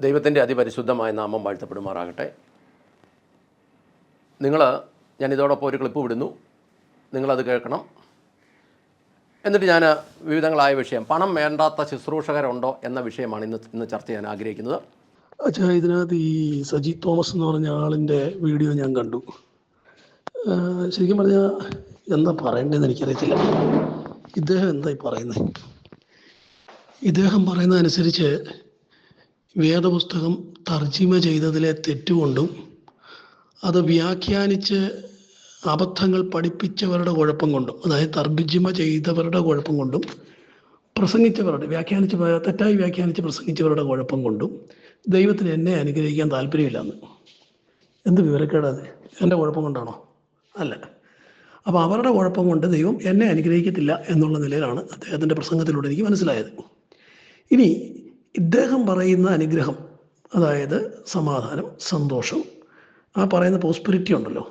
ദൈവത്തിന്റെ അതിപരിശുദ്ധമായ നാമം വാഴ്ത്തപ്പെടുമാറാകട്ടെ. നിങ്ങൾ ഞാൻ ഇതോടൊപ്പം ഒരു ക്ലിപ്പ് വിടുന്നു. നിങ്ങളത് കേൾക്കണം. എന്നിട്ട് ഞാൻ വിവിധങ്ങളായ വിഷയം പണം വേണ്ടാത്ത ശുശ്രൂഷകരുണ്ടോ എന്ന വിഷയമാണ് ഇന്ന് ഇന്ന് ചർച്ച ചെയ്യാൻ ആഗ്രഹിക്കുന്നത്. അച്ഛാ ഇതിനകത്ത് ഈ സജി തോമസ് എന്ന് പറഞ്ഞ ആളിന്റെ വീഡിയോ ഞാൻ കണ്ടു. ശരിക്കും പറഞ്ഞാൽ എന്താ പറയേണ്ടതെന്ന് എനിക്കറിയത്തില്ല. ഇദ്ദേഹം എന്തായി പറയുന്നത് ഇദ്ദേഹം പറയുന്നതനുസരിച്ച് വേദപുസ്തകം തർജിമ ചെയ്തതിലെ തെറ്റുകൊണ്ടും അത് വ്യാഖ്യാനിച്ച് അബദ്ധങ്ങൾ പഠിപ്പിച്ചവരുടെ കുഴപ്പം കൊണ്ടും അതായത് തർജിമ ചെയ്തവരുടെ കുഴപ്പം കൊണ്ടും പ്രസംഗിച്ചവരുടെ വ്യാഖ്യാനിച്ച് തെറ്റായി വ്യാഖ്യാനിച്ച് പ്രസംഗിച്ചവരുടെ കുഴപ്പം കൊണ്ടും ദൈവത്തിന് എന്നെ അനുഗ്രഹിക്കാൻ താല്പര്യമില്ലെന്ന്. എന്ത് വിവരക്കേടാത് എന്റെ കുഴപ്പം കൊണ്ടാണോ? അല്ല. അപ്പോൾ അവരുടെ കുഴപ്പം കൊണ്ട് ദൈവം എന്നെ അനുഗ്രഹിക്കത്തില്ല എന്നുള്ള നിലയിലാണ് അദ്ദേഹത്തിന്റെ പ്രസംഗത്തിലൂടെ എനിക്ക് മനസ്സിലായത്. ഇനി ഇദ്ദേഹം പറയുന്ന അനുഗ്രഹം അതായത് സമാധാനം സന്തോഷം ആ പറയുന്ന പോസ്പിരിറ്റി ഉണ്ടല്ലോ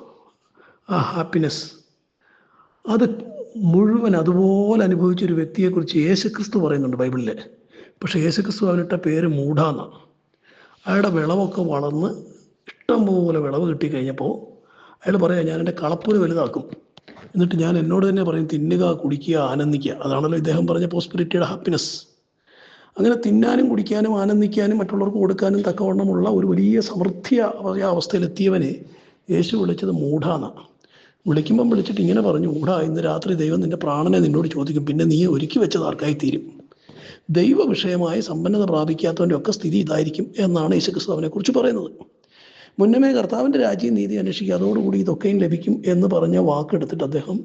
ആ ഹാപ്പിനെസ് അത് മുഴുവൻ അതുപോലെ അനുഭവിച്ച ഒരു വ്യക്തിയെക്കുറിച്ച് യേശുക്രിസ്തു പറയുന്നുണ്ട് ബൈബിളിൽ പക്ഷേ യേശുക്രിസ്തു അവനിട്ട പേര് മൂഢാന്നാണ് അയാളുടെ വിളവൊക്കെ വളർന്ന് ഇഷ്ടം പോലെ വിളവ് കിട്ടിക്കഴിഞ്ഞപ്പോൾ അയാൾ പറയാം ഞാൻ എന്റെ കളപ്പൂര് വലുതാക്കും. എന്നിട്ട് ഞാൻ എന്നോട് തന്നെ പറയും തിന്നുക കുടിക്കുക ആനന്ദിക്കുക അതാണല്ലോ ഇദ്ദേഹം പറഞ്ഞ പോസ്പിരിറ്റിയുടെ ഹാപ്പിനെസ് അങ്ങനെ തിന്നാനും കുടിക്കാനും ആനന്ദിക്കാനും മറ്റുള്ളവർക്ക് കൊടുക്കാനും തക്കവണ്ണമുള്ള ഒരു വലിയ സമൃദ്ധി അവസ്ഥയിലെത്തിയവനെ യേശു വിളിച്ചത് മൂഢാന്ന. വിളിക്കുമ്പം വിളിച്ചിട്ട് ഇങ്ങനെ പറഞ്ഞു മൂഢ ഇന്ന് രാത്രി ദൈവം നിന്റെ പ്രാണനെ നിന്നോട് ചോദിക്കും പിന്നെ നീ ഒരുക്കി വെച്ചത് ആർക്കായി തീരും ദൈവ വിഷയമായി സമ്പന്നത പ്രാപിക്കാത്തവന്റെ ഒക്കെ സ്ഥിതി ഇതായിരിക്കും എന്നാണ് യേശുക്രിസ്തുവിനെ അവനെക്കുറിച്ച് പറയുന്നത്. മുന്നമേ കർത്താവിന്റെ രാജ്യം നീതി അന്വേഷിക്കുക അതോടുകൂടി ഇതൊക്കെയും ലഭിക്കും എന്ന് പറഞ്ഞ വാക്കെടുത്തിട്ട് അദ്ദേഹം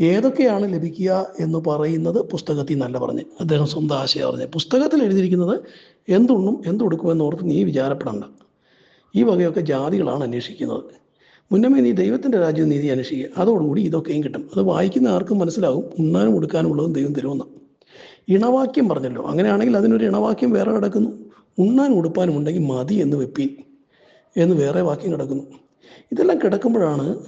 ഏതൊക്കെയാണ് ലഭിക്കുക എന്ന് പറയുന്നത് പുസ്തകത്തിൽ നല്ല പറഞ്ഞ്. അദ്ദേഹം സ്വന്തം ആശയം പറഞ്ഞ് പുസ്തകത്തിൽ എഴുതിയിരിക്കുന്നത് എന്തുണ്ണും എന്തുടുക്കുമെന്ന് ഓർത്ത് നീ വിചാരപ്പെടണ്ട. ഈ വകയൊക്കെ ജാതികളാണ് അന്വേഷിക്കുന്നത്. മുന്നമേ നീ ദൈവത്തിന്റെ രാജ്യം നീതി അന്വേഷിക്കുക. അതോടുകൂടി ഇതൊക്കെയും കിട്ടും. അത് വായിക്കുന്ന ആർക്കും മനസ്സിലാവും. ഉണ്ണാനും ഉടുക്കാനും ഉള്ളതും ദൈവം തരുമെന്ന്. ഇണവാക്യം പറഞ്ഞല്ലോ. അങ്ങനെയാണെങ്കിൽ അതിനൊരു ഇണവാക്യം വേറെ കിടക്കുന്നു. ഉണ്ണാനും ഉടുപ്പാനും ഉണ്ടെങ്കിൽ മതി എന്ന് വെപ്പീൻ. എന്ന് വേറെ വാക്യം കിടക്കുന്നു. ഇതെല്ലാം കിടക്കുമ്പോഴാണ്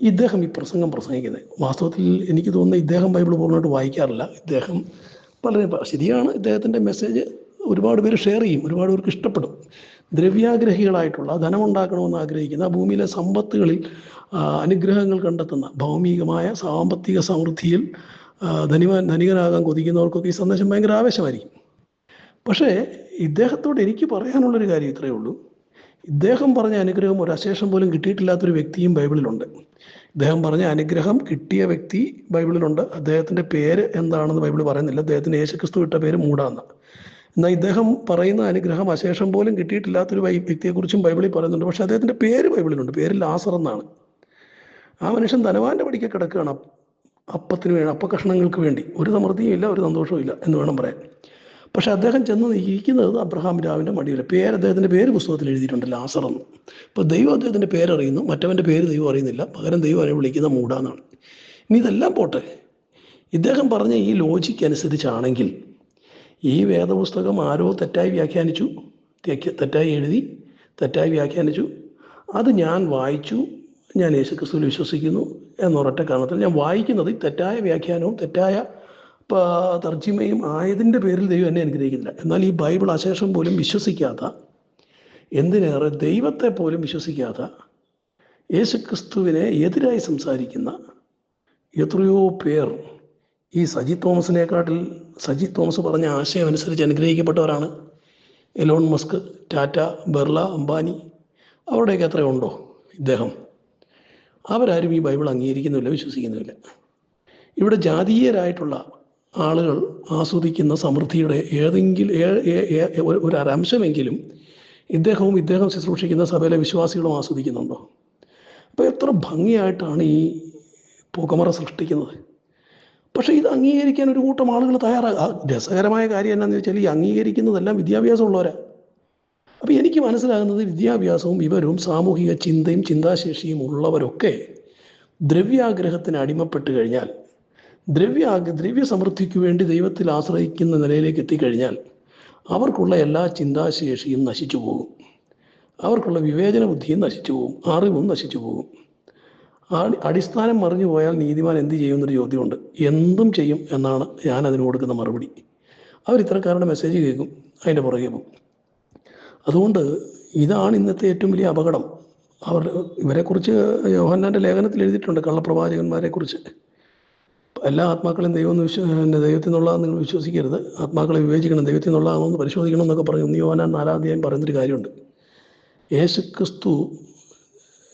ഇദ്ദേഹം ഈ പ്രസംഗം പ്രസംഗിക്കുന്നത്. വാസ്തവത്തിൽ എനിക്ക് തോന്നുന്നത് ഇദ്ദേഹം ബൈബിൾ പൂർണമായിട്ട് വായിക്കാറില്ല. ഇദ്ദേഹം വളരെ ശരിയാണ് ഇദ്ദേഹത്തിന്റെ മെസ്സേജ് ഒരുപാട് പേര് ഷെയർ ചെയ്യും ഒരുപാട് പേർക്ക് ഇഷ്ടപ്പെടും. ദ്രവ്യാഗ്രഹികളായിട്ടുള്ള ധനമുണ്ടാക്കണമെന്ന് ആഗ്രഹിക്കുന്ന ഭൂമിയിലെ സമ്പത്തുകളിൽ അനുഗ്രഹങ്ങൾ കണ്ടെത്തുന്ന ഭൗമികമായ സാമ്പത്തിക സമൃദ്ധിയിൽ ധനിമാൻ ധനികനാകാൻ കൊതിക്കുന്നവർക്കൊക്കെ ഈ സന്ദേശം ഭയങ്കര ആവേശമായിരിക്കും. പക്ഷേ ഇദ്ദേഹത്തോട് എനിക്ക് പറയാനുള്ളൊരു കാര്യം ഇത്രയേ ഉള്ളൂ. ഇദ്ദേഹം പറഞ്ഞ അനുഗ്രഹം ഒരു അശേഷം പോലും കിട്ടിയിട്ടില്ലാത്തൊരു വ്യക്തിയും ബൈബിളിലുണ്ട്. ഇദ്ദേഹം പറഞ്ഞ അനുഗ്രഹം കിട്ടിയ വ്യക്തി ബൈബിളിലുണ്ട്. അദ്ദേഹത്തിന്റെ പേര് എന്താണെന്ന് ബൈബിൾ പറയുന്നില്ല. അദ്ദേഹത്തിന് യേശുക്രിസ്തു ഇട്ട പേര് മൂടാന്ന്. എന്നാൽ ഇദ്ദേഹം പറയുന്ന അനുഗ്രഹം അശേഷം പോലും കിട്ടിയിട്ടില്ലാത്തൊരു വ്യക്തിയെക്കുറിച്ചും ബൈബിളിൽ പറയുന്നുണ്ട്. പക്ഷെ അദ്ദേഹത്തിന്റെ പേര് ബൈബിളിലുണ്ട്. പേര് ലാസർ എന്നാണ് ആ മനുഷ്യൻ ധനവാന്റെ പടിക്ക് കിടക്കുകയാണ്. അപ്പ- അപ്പത്തിന് വേണ്ടി അപ്പക്കഷ്ണങ്ങൾക്ക് വേണ്ടി. ഒരു സമൃദ്ധിയും ഇല്ല ഒരു സന്തോഷവും ഇല്ല എന്ന് വേണം പറയാൻ. പക്ഷെ അദ്ദേഹം ചെന്ന് ഇരിക്കുന്നത് അബ്രഹാം രാവിന്റെ മടിയിൽ പേര് അദ്ദേഹത്തിന്റെ പേര് പുസ്തകത്തിൽ എഴുതിയിട്ടുണ്ട് ലാസർ എന്ന്. അപ്പോൾ ദൈവം അദ്ദേഹത്തിന്റെ പേരറിയുന്നു. മറ്റവന്റെ പേര് ദൈവം അറിയുന്നില്ല. പകരം ദൈവം അവനെ വിളിക്കുന്ന മൂടാന്നാണ്. ഇനി ഇതെല്ലാം പോട്ടെ. ഇദ്ദേഹം പറഞ്ഞ ഈ ലോജിക്ക് അനുസരിച്ചാണെങ്കിൽ ഈ വേദപുസ്തകം ആരോ തെറ്റായി വ്യാഖ്യാനിച്ചു തെറ്റായി എഴുതി തെറ്റായി വ്യാഖ്യാനിച്ചു. അത് ഞാൻ വായിച്ചു ഞാൻ യേശുക്രിസ്തുവിൽ വിശ്വസിക്കുന്നു എന്നൊരൊറ്റ കാരണത്തിൽ ഞാൻ വായിക്കുന്നത് തെറ്റായ വ്യാഖ്യാനവും തെറ്റായ തർജിമയും ആയതിന്റെ പേരിൽ ദൈവം എന്നെ അനുഗ്രഹിക്കുന്നില്ല. എന്നാൽ ഈ ബൈബിൾ അശേഷം പോലും വിശ്വസിക്കാത്ത എന്തിനേറെ ദൈവത്തെ പോലും വിശ്വസിക്കാത്ത യേശുക്രിസ്തുവിനെ എതിരായി സംസാരിക്കുന്ന എത്രയോ പേർ ഈ സജി തോമസിനെക്കാട്ടിൽ സജി തോമസ് പറഞ്ഞ ആശയം അനുസരിച്ച് അനുഗ്രഹിക്കപ്പെട്ടവരാണ്. എലോൺ മസ്ക് ടാറ്റ ബെർള അംബാനി അവരുടെയൊക്കെ എത്രയുണ്ടോ ഇദ്ദേഹം. അവരാരും ഈ ബൈബിൾ അംഗീകരിക്കുന്നില്ല വിശ്വസിക്കുന്നില്ല ഇവിടെ ജാതീയരായിട്ടുള്ള ആളുകൾ ആസ്വദിക്കുന്ന സമൃദ്ധിയുടെ ഏതെങ്കിലും ഒരു ഒരംശമെങ്കിലും ഇദ്ദേഹവും ഇദ്ദേഹം ശുശ്രൂഷിക്കുന്ന സഭയിലെ വിശ്വാസികളും ആസ്വദിക്കുന്നുണ്ടോ? അപ്പോൾ എത്ര ഭംഗിയായിട്ടാണ് ഈ പുകമറ സൃഷ്ടിക്കുന്നത്. പക്ഷേ ഇത് അംഗീകരിക്കാൻ ഒരു കൂട്ടം ആളുകൾ തയ്യാറാകും രസകരമായ കാര്യം എന്നാന്ന് വെച്ചാൽ ഈ അംഗീകരിക്കുന്നതെല്ലാം വിദ്യാഭ്യാസമുള്ളവരാണ് അപ്പോൾ എനിക്ക് മനസ്സിലാകുന്നത് വിദ്യാഭ്യാസവും വിവരവും സാമൂഹിക ചിന്തയും ചിന്താശേഷിയും ഉള്ളവരൊക്കെ ദ്രവ്യാഗ്രഹത്തിന് അടിമപ്പെട്ട് കഴിഞ്ഞാൽ ദ്രവ്യ ദ്രവ്യ സമൃദ്ധിക്ക് വേണ്ടി ദൈവത്തിൽ ആശ്രയിക്കുന്ന നിലയിലേക്ക് എത്തിക്കഴിഞ്ഞാൽ അവർക്കുള്ള എല്ലാ ചിന്താശേഷിയും നശിച്ചു പോകും. അവർക്കുള്ള വിവേചന ബുദ്ധിയും നശിച്ചു പോകും. അറിവും നശിച്ചു പോകും. അടിസ്ഥാനം മറിഞ്ഞു പോയാൽ നീതിമാൻ എന്ത് ചെയ്യുമെന്നൊരു ചോദ്യമുണ്ട്. എന്തും ചെയ്യും എന്നാണ് ഞാൻ അതിന് കൊടുക്കുന്ന മറുപടി. അവർ ഇത്തരക്കാരുടെ മെസ്സേജ് കേൾക്കും. അതിന്റെ പുറകെ പോകും. അതുകൊണ്ട് ഇതാണ് ഇന്നത്തെ ഏറ്റവും വലിയ അപകടം. അവർ ഇവരെക്കുറിച്ച് യോഹന്നാന്റെ ലേഖനത്തിൽ എഴുതിയിട്ടുണ്ട് കള്ളപ്രവാചകന്മാരെക്കുറിച്ച്. എല്ലാ ആത്മാക്കളും ദൈവം വിശ്വ ദൈവത്തിൽ നിന്നുള്ളതാണ് നിങ്ങൾ വിശ്വസിക്കരുത്. ആത്മാക്കളെ വിവേചിക്കണം ദൈവത്തിൽ നിന്നുള്ളതാണോ എന്ന് പരിശോധിക്കണം എന്നൊക്കെ പറഞ്ഞു നിയോനാൻ യോഹന്നാൻ നാലാം അധ്യായം പറയുന്നൊരു കാര്യമുണ്ട്. യേശു ക്രിസ്തു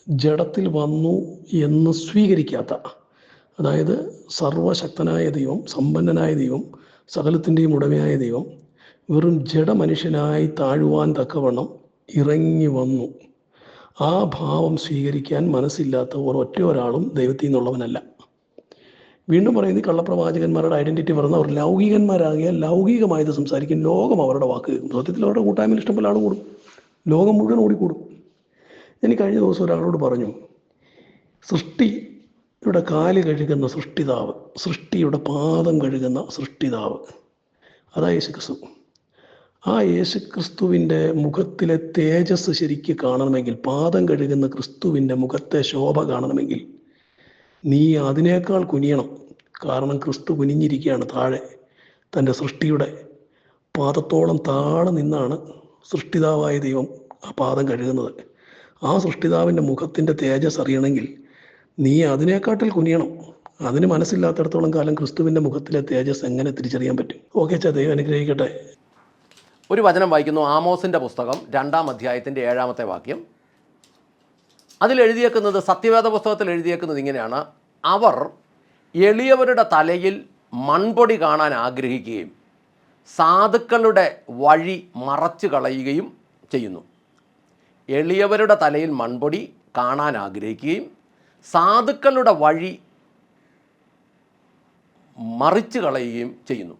ജഡത്തിൽ വന്നു എന്ന് സ്വീകരിക്കാത്ത അതായത് സർവശക്തനായ ദൈവം സമ്പന്നനായ ദൈവം സകലത്തിന്റെയും ഉടമയായ ദൈവം വെറും ജഡമനുഷ്യനായി താഴുവാൻ തക്കവണ്ണം ഇറങ്ങി വന്നു. ആ ഭാവം സ്വീകരിക്കാൻ മനസ്സില്ലാത്ത ഒരൊറ്റ ഒരാളും ദൈവത്തിൽ നിന്നുള്ളവനല്ല. വീണ്ടും പറയുന്നത് കള്ളപ്രവാചകന്മാരുടെ ഐഡന്റിറ്റി പറഞ്ഞ അവർ ലൗകികന്മാരാകിയാൽ ലൗകികമായത് സംസാരിക്കും. ലോകം അവരുടെ വാക്ക് സത്യത്തിൽ അവരുടെ കൂട്ടായ്മയിൽ ഇഷ്ടംപോലെ ആൾ കൂടും. ലോകം മുഴുവൻ ഓടിക്കൂടും. ഈ കഴിഞ്ഞ ദിവസം ഒരാളോട് പറഞ്ഞു സൃഷ്ടിയുടെ കാൽ കഴുകുന്ന സൃഷ്ടിതാവ് സൃഷ്ടിയുടെ പാദം കഴുകുന്ന സൃഷ്ടിതാവ് അതാ യേശുക്രിസ്തു. ആ യേശുക്രിസ്തുവിന്റെ മുഖത്തിലെ തേജസ് ശരിക്ക് കാണണമെങ്കിൽ പാദം കഴുകുന്ന ക്രിസ്തുവിന്റെ മുഖത്തെ ശോഭ കാണണമെങ്കിൽ നീ അതിനേക്കാൾ കുനിയണം. കാരണം ക്രിസ്തു കുനിഞ്ഞിരിക്കുകയാണ് താഴെ. തന്റെ സൃഷ്ടിയുടെ പാദത്തോളം താഴെ നിന്നാണ് സൃഷ്ടിതാവായ ദൈവം ആ പാദം കഴുകുന്നത്. ആ സൃഷ്ടിതാവിന്റെ മുഖത്തിന്റെ തേജസ് അറിയണമെങ്കിൽ നീ അതിനേക്കാട്ടിൽ കുനിയണം. അതിന് മനസ്സില്ലാത്തടത്തോളം കാലം ക്രിസ്തുവിന്റെ മുഖത്തിലെ തേജസ് എങ്ങനെ തിരിച്ചറിയാൻ പറ്റും? ഓക്കെ ചാ ദൈവം അനുഗ്രഹിക്കട്ടെ. ഒരു വചനം വായിക്കുന്നു ആമോസിന്റെ പുസ്തകം രണ്ടാം അധ്യായത്തിന്റെ ഏഴാമത്തെ വാക്യം. അതിൽ എഴുതിയേക്കുന്നത് സത്യവേദ പുസ്തകത്തിൽ എഴുതിയേക്കുന്നത് ഇങ്ങനെയാണ്. അവർ എളിയവരുടെ തലയിൽ മൺപൊടി കാണാൻ ആഗ്രഹിക്കുകയും സാധുക്കളുടെ വഴി മറച്ചു കളയുകയും ചെയ്യുന്നു. എളിയവരുടെ തലയിൽ മൺപൊടി കാണാൻ ആഗ്രഹിക്കുകയും സാധുക്കളുടെ വഴി മറിച്ചു കളയുകയും ചെയ്യുന്നു.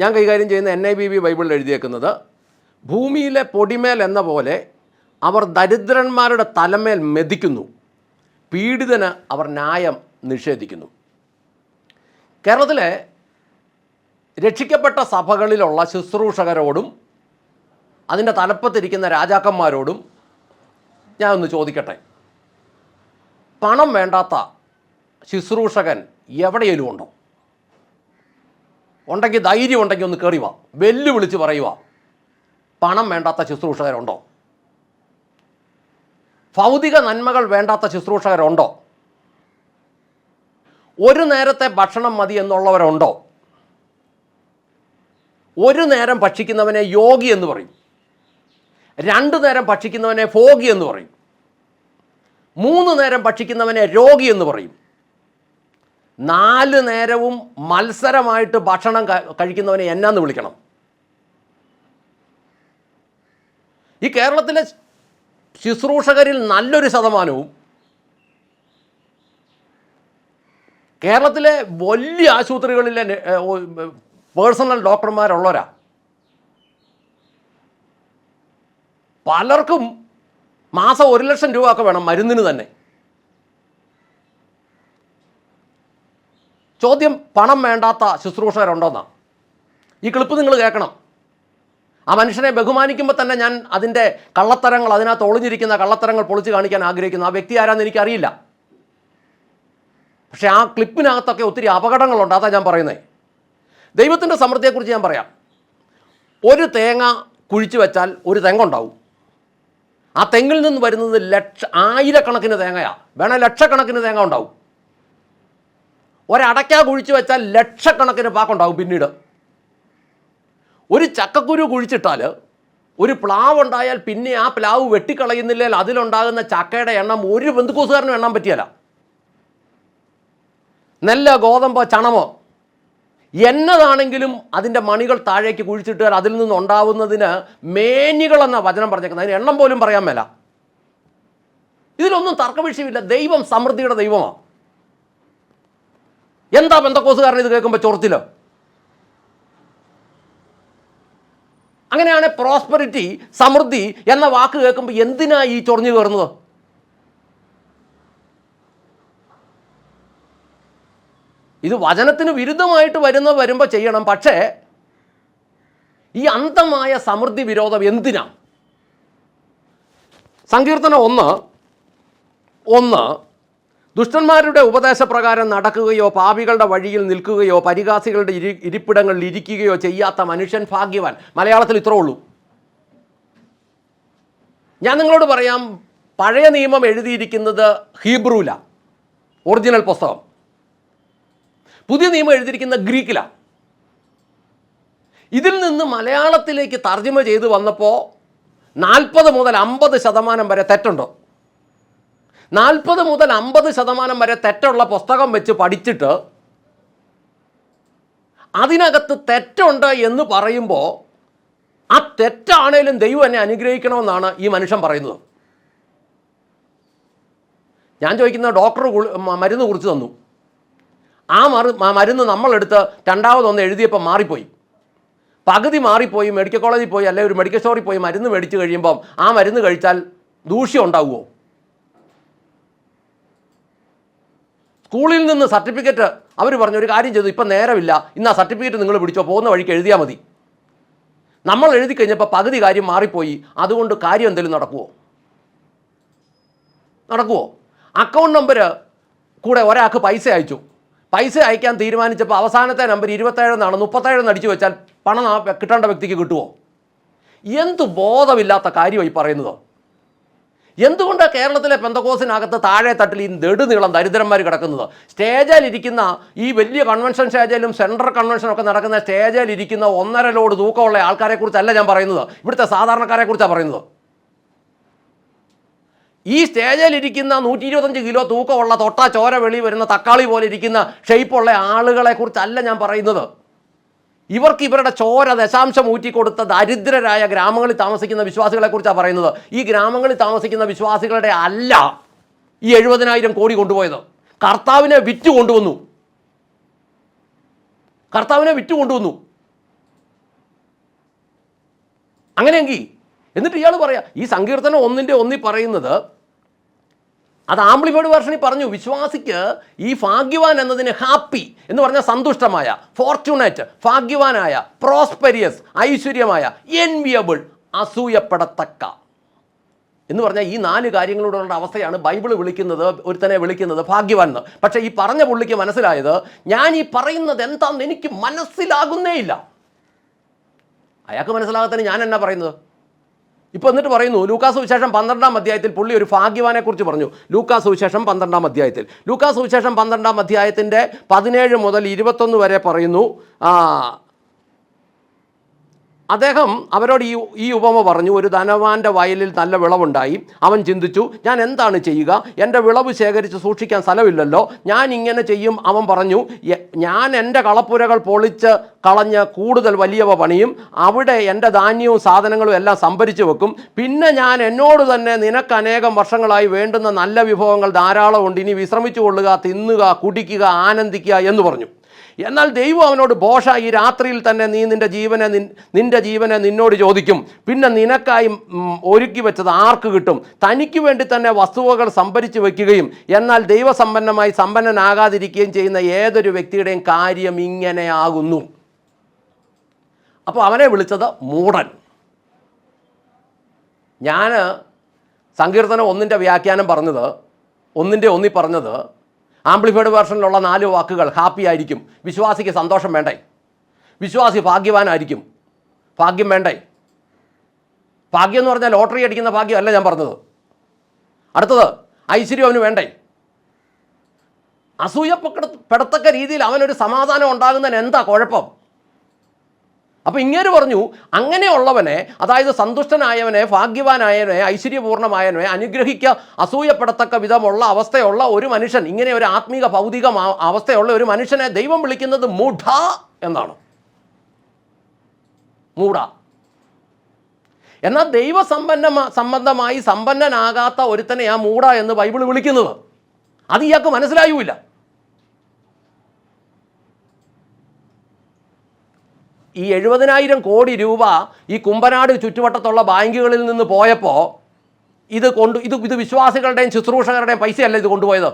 ഞാൻ കൈകാര്യം ചെയ്യുന്ന എൻ ഐ ബി ബി ബൈബിളിൽ എഴുതിയേക്കുന്നത് ഭൂമിയിലെ പൊടിമേൽ എന്ന പോലെ അവർ ദരിദ്രന്മാരുടെ തലമേൽ മെതിക്കുന്നു. പീഡിതന് അവർ ന്യായം നിഷേധിക്കുന്നു. കേരളത്തിലെ രക്ഷിക്കപ്പെട്ട സഭകളിലുള്ള ശുശ്രൂഷകരോടും അതിന്റെ തലപ്പത്തിരിക്കുന്ന രാജാക്കന്മാരോടും ഞാൻ ഒന്ന് ചോദിക്കട്ടെ. പണം വേണ്ടാത്ത ശുശ്രൂഷകൻ എവിടെയെങ്കിലും ഉണ്ടോ? ഉണ്ടെങ്കിൽ ധൈര്യം ഉണ്ടെങ്കിൽ ഒന്ന് കയറി വാ. വെല്ലുവിളിച്ച് പറയുക പണം വേണ്ടാത്ത ശുശ്രൂഷകരുണ്ടോ? ഭൗതിക നന്മകൾ വേണ്ടാത്ത ശുശ്രൂഷകരുണ്ടോ? ഒരു നേരത്തെ ഭക്ഷണം മതി എന്നുള്ളവരുണ്ടോ? ഒരു നേരം ഭക്ഷിക്കുന്നവനെ യോഗി എന്ന് പറയും. രണ്ടു നേരം ഭക്ഷിക്കുന്നവനെ ഭോഗി എന്ന് പറയും. മൂന്ന് നേരം ഭക്ഷിക്കുന്നവനെ രോഗി എന്ന് പറയും. നാല് നേരവും മത്സരമായിട്ട് ഭക്ഷണം കഴിക്കുന്നവനെ എന്നാന്ന് വിളിക്കണം. ഈ കേരളത്തിലെ ശുശ്രൂഷകരിൽ നല്ലൊരു ശതമാനവും കേരളത്തിലെ വലിയ ആശുപത്രികളിലെ പേഴ്സണൽ ഡോക്ടർമാരുള്ളവരാ. പലർക്കും മാസം ഒരു ലക്ഷം രൂപ ഒക്കെ വേണം മരുന്നിന് തന്നെ. ചോദ്യം പണം വേണ്ടാത്ത ശുശ്രൂഷകരുണ്ടോന്നാ? ഈ ക്ലിപ്പ് നിങ്ങൾ കേൾക്കണം. ആ മനുഷ്യനെ ബഹുമാനിക്കുമ്പോൾ തന്നെ ഞാൻ അതിന്റെ കള്ളത്തരങ്ങൾ അതിനകത്ത് ഒളിഞ്ഞിരിക്കുന്ന കള്ളത്തരങ്ങൾ പൊളിച്ച് കാണിക്കാൻ ആഗ്രഹിക്കുന്നു. ആ വ്യക്തി ആരാന്ന് എനിക്കറിയില്ല. പക്ഷേ ആ ക്ലിപ്പിനകത്തൊക്കെ ഒത്തിരി അപകടങ്ങളുണ്ട്. അതാണ് ഞാൻ പറയുന്നത് ദൈവത്തിന്റെ സമൃദ്ധിയെക്കുറിച്ച് ഞാൻ പറയാം. ഒരു തേങ്ങ കുഴിച്ചു വെച്ചാൽ ഒരു തെങ്ങ ഉണ്ടാവും ആ തെങ്ങിൽ നിന്ന് വരുന്നത് ലക്ഷ ആയിരക്കണക്കിന് തേങ്ങയാണ് വേണേൽ ലക്ഷക്കണക്കിന് തേങ്ങ ഉണ്ടാവും. ഒരടയ്ക്ക കുഴിച്ചു വെച്ചാൽ ലക്ഷക്കണക്കിന് പാക്കുണ്ടാവും പിന്നീട്. ഒരു ചക്കക്കുരു കുഴിച്ചിട്ടാൽ ഒരു പ്ലാവ് ഉണ്ടായാൽ പിന്നെ ആ പ്ലാവ് വെട്ടിക്കളയുന്നില്ലെങ്കിൽ അതിലുണ്ടാകുന്ന ചക്കയുടെ എണ്ണം ഒരു ബന്ധുക്കൂസുകാരനും എണ്ണാൻ പറ്റിയല്ല. നെല്ല ഗോതമ്പോ ചണമോ? എന്നതാണെങ്കിലും അതിന്റെ മണികൾ താഴേക്ക് കുഴിച്ചിട്ടാൽ അതിൽ നിന്നുണ്ടാവുന്നതിന് മേനികൾ എന്ന വചനം പറഞ്ഞേക്കുന്നത്. അതിന് എണ്ണം പോലും പറയാൻ മേല. ഇതിലൊന്നും തർക്കവിഷയമില്ല. ദൈവം സമൃദ്ധിയുടെ ദൈവമാണ് എന്താ ബന്ധക്കോസുകാരൻ ഇത് കേൾക്കുമ്പോൾ ചൊറച്ചിലോ അങ്ങനെയാണ് പ്രോസ്പെറിറ്റി സമൃദ്ധി എന്ന വാക്ക് കേൾക്കുമ്പോൾ എന്തിനാ ഈ ചൊറിഞ്ഞു കയറുന്നത്? ഇത് വചനത്തിന് വിരുദ്ധമായിട്ട് വരുന്ന വരുമ്പോൾ ചെയ്യണം. പക്ഷേ ഈ അന്തമായ സമൃദ്ധി വിരോധം എന്തിനാ? സങ്കീർത്തനം ഒന്ന് ഒന്ന്. ദുഷ്ടന്മാരുടെ ഉപദേശപ്രകാരം നടക്കുകയോ പാപികളുടെ വഴിയിൽ നിൽക്കുകയോ പരിഹാസികളുടെ ഇരി ഇരിപ്പിടങ്ങളിൽ ഇരിക്കുകയോ ചെയ്യാത്ത മനുഷ്യൻ ഭാഗ്യവാൻ. മലയാളത്തിൽ ഇത്രേ ഉള്ളൂ. ഞാൻ നിങ്ങളോട് പറയാം പഴയ നിയമം എഴുതിയിരിക്കുന്നത് ഹീബ്രൂല ഒറിജിനൽ പുസ്തകം. പുതിയ നിയമം എഴുതിയിരിക്കുന്ന ഗ്രീക്കില. ഇതിൽ നിന്ന് മലയാളത്തിലേക്ക് തർജമ ചെയ്തു വന്നപ്പോൾ നാൽപ്പത് മുതൽ അമ്പത് ശതമാനം വരെ തെറ്റുണ്ട്? നാൽപ്പത് മുതൽ അമ്പത് ശതമാനം വരെ തെറ്റുള്ള പുസ്തകം വെച്ച് പഠിച്ചിട്ട് അതിനകത്ത് തെറ്റുണ്ട് എന്ന് പറയുമ്പോൾ ആ തെറ്റാണേലും ദൈവം എന്നെ അനുഗ്രഹിക്കണമെന്നാണ് ഈ മനുഷ്യൻ പറയുന്നത്. ഞാൻ ചോദിക്കുന്ന ഡോക്ടർ മരുന്ന് കുറിച്ച് തന്നു. ആ മറു മരുന്ന് നമ്മളെടുത്ത് രണ്ടാമതൊന്ന് എഴുതിയപ്പോൾ മാറിപ്പോയി. പകുതി മാറിപ്പോയി മെഡിക്കൽ കോളേജിൽ പോയി അല്ലെങ്കിൽ ഒരു മെഡിക്കൽ സ്റ്റോറിൽ പോയി മരുന്ന് മേടിച്ച് കഴിയുമ്പം ആ മരുന്ന് കഴിച്ചാൽ ദൂഷ്യം ഉണ്ടാവുമോ? സ്കൂളിൽ നിന്ന് സർട്ടിഫിക്കറ്റ് അവർ പറഞ്ഞ ഒരു കാര്യം ചെയ്തു. ഇപ്പം നേരമില്ല. ഇന്ന് ആ സർട്ടിഫിക്കറ്റ് നിങ്ങൾ പിടിച്ചോ? പോകുന്ന വഴിക്ക് എഴുതിയാൽ മതി. നമ്മൾ എഴുതി കഴിഞ്ഞപ്പോൾ പകുതി കാര്യം മാറിപ്പോയി. അതുകൊണ്ട് കാര്യം എന്തെങ്കിലും നടക്കുമോ നടക്കുമോ അക്കൗണ്ട് നമ്പർ കൂടെ ഒരാൾക്ക് പൈസ അയച്ചു. പൈസ അയക്കാൻ തീരുമാനിച്ചപ്പോൾ അവസാനത്തെ നമ്പർ ഇരുപത്തേഴെന്നാണ് മുപ്പത്തേഴെന്ന് അടിച്ചു വെച്ചാൽ പണം കിട്ടേണ്ട വ്യക്തിക്ക് കിട്ടുമോ എന്ത് ബോധമില്ലാത്ത കാര്യമായി പറയുന്നത്. എന്തുകൊണ്ടാണ് കേരളത്തിലെ പെന്തക്കോസിനകത്ത് താഴെ തട്ടിൽ ഈ നെടുനീളം ദരിദ്രന്മാർ കിടക്കുന്നത്? സ്റ്റേജിൽ ഇരിക്കുന്ന ഈ വലിയ കൺവെൻഷൻ സ്റ്റേജിലും സെൻട്രൽ കൺവെൻഷനും ഒക്കെ നടക്കുന്ന സ്റ്റേജിൽ ഇരിക്കുന്ന ഒന്നര ലോഡ് തൂക്കമുള്ള ആൾക്കാരെ കുറിച്ചല്ല ഞാൻ പറയുന്നത്. ഇവിടുത്തെ സാധാരണക്കാരെ കുറിച്ചാണ് പറയുന്നത്. ഈ സ്റ്റേജിൽ ഇരിക്കുന്ന നൂറ്റി ഇരുപത്തഞ്ച് കിലോ തൂക്കമുള്ള തൊട്ട ചോര വെളി വരുന്ന തക്കാളി പോലെ ഇരിക്കുന്ന ഷെയ്പ്പുള്ള ആളുകളെ കുറിച്ചല്ല ഞാൻ പറയുന്നത്. ഇവർക്ക് ഇവരുടെ ചോര ദശാംശം ഊറ്റിക്കൊടുത്ത ദരിദ്രരായ ഗ്രാമങ്ങളിൽ താമസിക്കുന്ന വിശ്വാസികളെ കുറിച്ചാണ് പറയുന്നത്. ഈ ഗ്രാമങ്ങളിൽ താമസിക്കുന്ന വിശ്വാസികളുടെ അല്ല ഈ എഴുപതിനായിരം കോടി കൊണ്ടുപോയത്. കർത്താവിനെ വിറ്റ് കൊണ്ടുവന്നു. കർത്താവിനെ വിറ്റ് കൊണ്ടുവന്നു. അങ്ങനെയെങ്കിൽ എന്നിട്ട് ഇയാൾ പറയാം ഈ സങ്കീർത്തനം ഒന്നിന്റെ ഒന്നി പറയുന്നത് അത് ആംപ്ലിഫൈഡ് വേർഷനിൽ പറഞ്ഞു വിശ്വാസിക്ക് ഈ ഭാഗ്യവാൻ എന്നതിന് ഹാപ്പി എന്ന് പറഞ്ഞാൽ സന്തുഷ്ടമായ ഫോർച്യൂണേറ്റ് ഭാഗ്യവാനായ പ്രോസ്പെരിയസ് ഐശ്വര്യമായ എൻവിയബിൾ അസൂയപ്പെടത്തക്ക. എന്ന് പറഞ്ഞാൽ ഈ നാല് കാര്യങ്ങളോടുള്ള അവസ്ഥയാണ് ബൈബിൾ വിളിക്കുന്നത് ഒരുത്തനെ വിളിക്കുന്നത് ഭാഗ്യവാൻ എന്ന്. പക്ഷേ ഈ പറഞ്ഞ പുള്ളിക്ക് മനസ്സിലായത് ഞാൻ ഈ പറയുന്നത് എന്താണെന്ന് എനിക്ക് മനസ്സിലാകുന്നേ ഇല്ല. അയാൾക്ക് മനസ്സിലാകത്തന്നെ ഞാൻ എന്നാ പറയുന്നത്? ഇപ്പോൾ എന്നിട്ട് പറയുന്നു ലൂക്കാസ് സുവിശേഷം പന്ത്രണ്ടാം അധ്യായത്തിൽ പുള്ളി ഒരു ഭാഗ്യവാനെ കുറിച്ച് പറഞ്ഞു. ലൂക്കാസ് സുവിശേഷം പന്ത്രണ്ടാം അധ്യായത്തിൽ. ലൂക്കാസ് സുവിശേഷം പന്ത്രണ്ടാം അധ്യായത്തിന്റെ പതിനേഴ് മുതൽ ഇരുപത്തൊന്ന് വരെ പറയുന്നു അദ്ദേഹം അവരോട് ഈ ഈ ഉപമ പറഞ്ഞു ഒരു ധനവാന്റെ വയലിൽ നല്ല വിളവുണ്ടായി. അവൻ ചിന്തിച്ചു ഞാൻ എന്താണ് ചെയ്യുക? എന്റെ വിളവ് ശേഖരിച്ച് സൂക്ഷിക്കാൻ സ്ഥലമില്ലല്ലോ. ഞാൻ ഇങ്ങനെ ചെയ്യും അവൻ പറഞ്ഞു. ഞാൻ എന്റെ കളപ്പുരകൾ പൊളിച്ച് കളഞ്ഞ് കൂടുതൽ വലിയവ പണിയും അവിടെ എന്റെ ധാന്യവും സാധനങ്ങളും എല്ലാം സംഭരിച്ചു വെക്കും. പിന്നെ ഞാൻ എന്നോട് തന്നെ നിനക്ക് അനേകം വർഷങ്ങളായി വേണ്ടുന്ന നല്ല വിഭവങ്ങൾ ധാരാളമുണ്ട്. ഇനി വിശ്രമിച്ചു കൊള്ളുക തിന്നുക കുടിക്കുക ആനന്ദിക്കുക എന്ന് പറഞ്ഞു. എന്നാൽ ദൈവം അവനോട് ബോഷ ഈ രാത്രിയിൽ തന്നെ നീ നിന്റെ ജീവനെ നിന്റെ ജീവനെ നിന്നോട് ചോദിക്കും. പിന്നെ നിനക്കായി ഒരുക്കി വെച്ചത് ആർക്ക് കിട്ടും? തനിക്ക് വേണ്ടി തന്നെ വസ്തുവകൾ സംഭരിച്ചു വെക്കുകയും എന്നാൽ ദൈവസമ്പന്നമായി സമ്പന്നനാകാതിരിക്കുകയും ചെയ്യുന്ന ഏതൊരു വ്യക്തിയുടെയും കാര്യം ഇങ്ങനെയാകുന്നു അപ്പോൾ അവനെ വിളിച്ചത് മൂടൻ. ഞാൻ സങ്കീർത്തനം ഒന്നിന്റെ വ്യാഖ്യാനം പറഞ്ഞത് ഒന്നിന്റെ ഒന്നി പറഞ്ഞത് ആംപ്ലിഫൈഡ് വേർഷനിലുള്ള നാല് വാക്കുകൾ ഹാപ്പി ആയിരിക്കും. വിശ്വാസിക്ക് സന്തോഷം വേണ്ടേ? വിശ്വാസി ഭാഗ്യവാനായിരിക്കും. ഭാഗ്യം വേണ്ടേ? ഭാഗ്യം എന്ന് പറഞ്ഞാൽ ലോട്ടറി അടിക്കുന്ന ഭാഗ്യമല്ല ഞാൻ പറഞ്ഞത്. അടുത്തത് ഐശ്വര്യം അവന് വേണ്ടേ? അസൂയപ്പെടത്തക്ക രീതിയിൽ അവനൊരു സമാധാനം ഉണ്ടാകുന്നതിന് എന്താ കുഴപ്പം? അപ്പോൾ ഇങ്ങേര് പറഞ്ഞു അങ്ങനെയുള്ളവനെ അതായത് സന്തുഷ്ടനായവനെ ഭാഗ്യവാനായവനെ ഐശ്വര്യപൂർണമായവനെ അനുഗ്രഹിക്ക അസൂയപ്പെടത്തക്ക വിധമുള്ള അവസ്ഥയുള്ള ഒരു മനുഷ്യൻ ഇങ്ങനെ ഒരു ആത്മീക ഭൗതിക അവസ്ഥയുള്ള ഒരു മനുഷ്യനെ ദൈവം വിളിക്കുന്നത് മൂഢ എന്നാണ്. മൂഢ. എന്നാൽ ദൈവസമ്പന്ന സംബന്ധമായി സമ്പന്നനാകാത്ത ഒരുത്തനെ ആ മൂഢ എന്ന് ബൈബിൾ വിളിക്കുന്നത്. അത് ഇയാൾക്ക് മനസ്സിലായൂല ഈ എഴുപതിനായിരം കോടി രൂപ ഈ കുമ്പനാട് ചുറ്റുവട്ടത്തുള്ള ബാങ്കുകളിൽ നിന്ന് പോയപ്പോൾ ഇത് കൊണ്ട് ഇത് ഇത് വിശ്വാസികളുടെയും ശുശ്രൂഷകരുടെയും പൈസയല്ല ഇത് കൊണ്ടുപോയത്?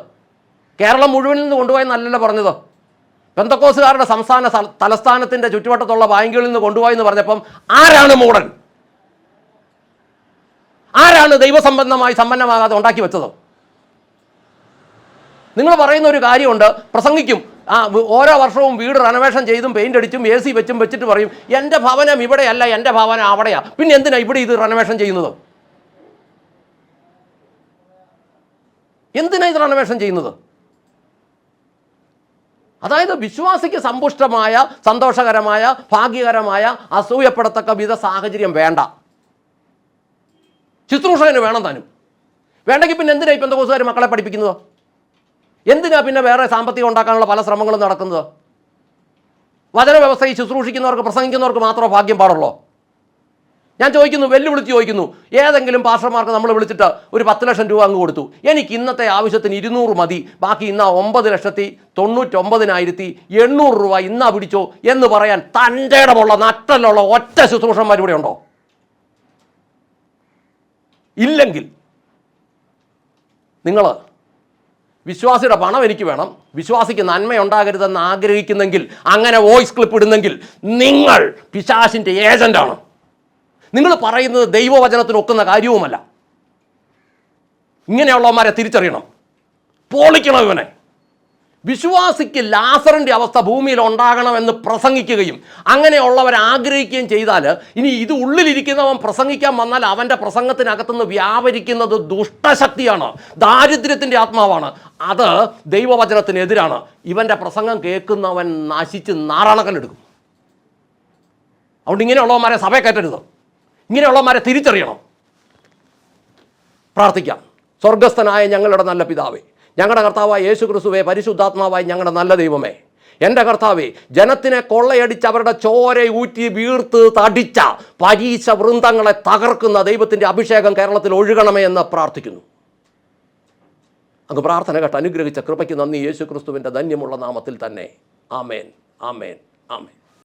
കേരളം മുഴുവനിൽ നിന്ന് കൊണ്ടുപോയെന്നല്ലല്ലോ പറഞ്ഞത്. പെന്തക്കോസുകാരുടെ സംസ്ഥാന തലസ്ഥാനത്തിന്റെ ചുറ്റുവട്ടത്തുള്ള ബാങ്കുകളിൽ നിന്ന് കൊണ്ടുപോയെന്ന് പറഞ്ഞപ്പം ആരാണ് മൂടൻ ആരാണ് ദൈവസംബന്ധമായി സമ്പന്നമാകാതെ ഉണ്ടാക്കി വെച്ചത്? നിങ്ങൾ പറയുന്ന ഒരു കാര്യമുണ്ട് പ്രസംഗിക്കും. ആ ഓരോ വർഷവും വീട് റെനോവേഷൻ ചെയ്തും പെയിന്റ് അടിച്ചും എ സി വെച്ചും വെച്ചിട്ട് പറയും എന്റെ ഭവനം ഇവിടെയല്ല എന്റെ ഭവനം അവിടെയാ. പിന്നെ എന്തിനാ ഇവിടെ ഇത് റെനോവേഷൻ ചെയ്യുന്നത്? എന്തിനാ ഇത് റെനോവേഷൻ ചെയ്യുന്നത്? അതായത് വിശ്വാസിക്ക് സമ്പുഷ്ടമായ സന്തോഷകരമായ ഭാഗ്യകരമായ അസൂയപ്പെടത്തക്ക വിധ സാഹചര്യം വേണ്ട. ശുശ്രൂഷകന് വേണം താനും. വേണ്ടെങ്കിൽ പിന്നെ എന്തിനാ ഇപ്പം എന്തോ കോസുകാർ മക്കളെ പഠിപ്പിക്കുന്നത്? എന്തിനാ പിന്നെ വേറെ സാമ്പത്തികം ഉണ്ടാക്കാനുള്ള പല ശ്രമങ്ങളും നടക്കുന്നത്? വചന വ്യവസ്ഥയിൽ ശുശ്രൂഷിക്കുന്നവർക്ക് പ്രസംഗിക്കുന്നവർക്ക് മാത്രമേ ഭാഗ്യം പാടുള്ളൂ? ഞാൻ ചോദിക്കുന്നു വെല്ലുവിളിച്ച് ചോദിക്കുന്നു ഏതെങ്കിലും പാസ്റ്റർമാർക്ക് നമ്മൾ വിളിച്ചിട്ട് ഒരു പത്ത് ലക്ഷം രൂപ അങ്ങ് കൊടുത്തു. എനിക്ക് ഇന്നത്തെ ആവശ്യത്തിന് ഇരുന്നൂറ് മതി ബാക്കി ഇന്ന ഒമ്പത് ലക്ഷത്തി തൊണ്ണൂറ്റൊമ്പതിനായിരത്തി എണ്ണൂറ് രൂപ ഇന്നാ പിടിച്ചോ എന്ന് പറയാൻ തന്റെ ഇടമുള്ള നട്ടലുള്ള ഒറ്റ ശുശ്രൂഷന്മാർ ഇവിടെ ഉണ്ടോ? ഇല്ലെങ്കിൽ നിങ്ങൾ വിശ്വാസിയുടെ പണം എനിക്ക് വേണം. വിശ്വാസിക്ക് നന്മയുണ്ടാകരുതെന്ന് ആഗ്രഹിക്കുന്നെങ്കിൽ അങ്ങനെ വോയിസ് ക്ലിപ്പ് ഇടുന്നെങ്കിൽ നിങ്ങൾ പിശാശിന്റെ ഏജന്റാണ് നിങ്ങൾ പറയുന്നത് ദൈവവചനത്തിന് ഒക്കുന്ന കാര്യവുമല്ല. ഇങ്ങനെയുള്ളവന്മാരെ തിരിച്ചറിയണം. പോളിക്കണം ഇവനെ. വിശ്വാസിക്ക് ലാസറിന്റെ അവസ്ഥ ഭൂമിയിൽ ഉണ്ടാകണമെന്ന് പ്രസംഗിക്കുകയും അങ്ങനെയുള്ളവർ ആഗ്രഹിക്കുകയും ചെയ്താൽ ഇനി ഇത് ഉള്ളിലിരിക്കുന്നവൻ പ്രസംഗിക്കാൻ വന്നാൽ അവന്റെ പ്രസംഗത്തിനകത്തുനിന്ന് വ്യാപരിക്കുന്നത് ദുഷ്ടശക്തിയാണ് ദാരിദ്ര്യത്തിന്റെ ആത്മാവാണ്. അത് ദൈവവചനത്തിനെതിരാണ്. ഇവന്റെ പ്രസംഗം കേൾക്കുന്നവൻ നശിച്ച് നാറാണക്കലെടുക്കും അതുകൊണ്ട് ഇങ്ങനെയുള്ളവന്മാരെ സഭയെ കയറ്റരുത്. ഇങ്ങനെയുള്ളവന്മാരെ തിരിച്ചറിയണം. പ്രാർത്ഥിക്കാം. സ്വർഗസ്ഥനായ ഞങ്ങളുടെ നല്ല പിതാവേ ഞങ്ങളുടെ കർത്താവായ യേശു ക്രിസ്തുവേ പരിശുദ്ധാത്മാവായി ഞങ്ങളുടെ നല്ല ദൈവമേ. എന്റെ കർത്താവേ ജനത്തിനെ കൊള്ളയടിച്ച് അവരുടെ ചോര ഊറ്റി വീർത്ത് തടിച്ച പരീശ വൃന്ദങ്ങളെ തകർക്കുന്ന ദൈവത്തിന്റെ അഭിഷേകം കേരളത്തിൽ ഒഴുകണമേ എന്ന് പ്രാർത്ഥിക്കുന്നു. അങ്ങ് പ്രാർത്ഥന കേട്ട് അനുഗ്രഹിച്ച കൃപയ്ക്ക് നന്ദി. യേശു ക്രിസ്തുവിന്റെ ധന്യമുള്ള നാമത്തിൽ തന്നെ. ആമേൻ. ആമേൻ. ആമേൻ.